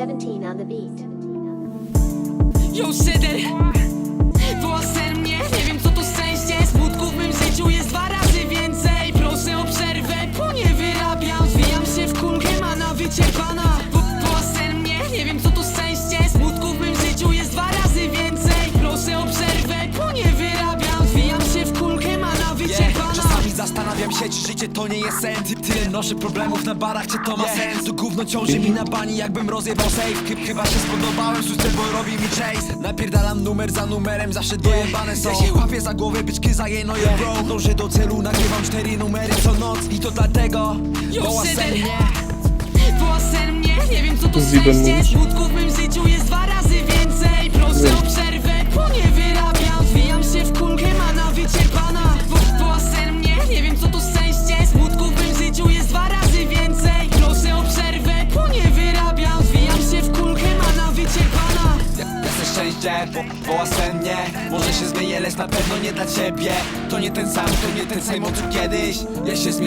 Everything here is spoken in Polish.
17 on the beat. Yo, Seder Woła mnie, nie wiem co to szczęście. Smutku w mym życiu jest dwa razy więcej. Proszę o przerwę, bo nie wyrabiam. Zwijam się w kulkę, mana wyczerpana Wo- czy życie to nie jest sen Ty, Tyle noszę problemów na barach, czy to ma sens? To gówno ciąży mi na bani, jakbym rozjebał safe. Chy- Chyba się spodobałem, szóste bo robi mi chase. Napierdalam numer za numerem, zawsze dojebane są. Ja się łapię za głowę, byczki za jeno je bro. Dążę do celu, nagrywam cztery numery co noc. I to dlatego, Yo, woła sen Seder. mnie. Woła sen mnie, nie wiem co to Zibem szczęście. mówisz? Bo, woła mnie Może się zmienię, lecz na pewno nie dla ciebie. To nie ten sam, to nie ten sam, co kiedyś. Ja się zmienię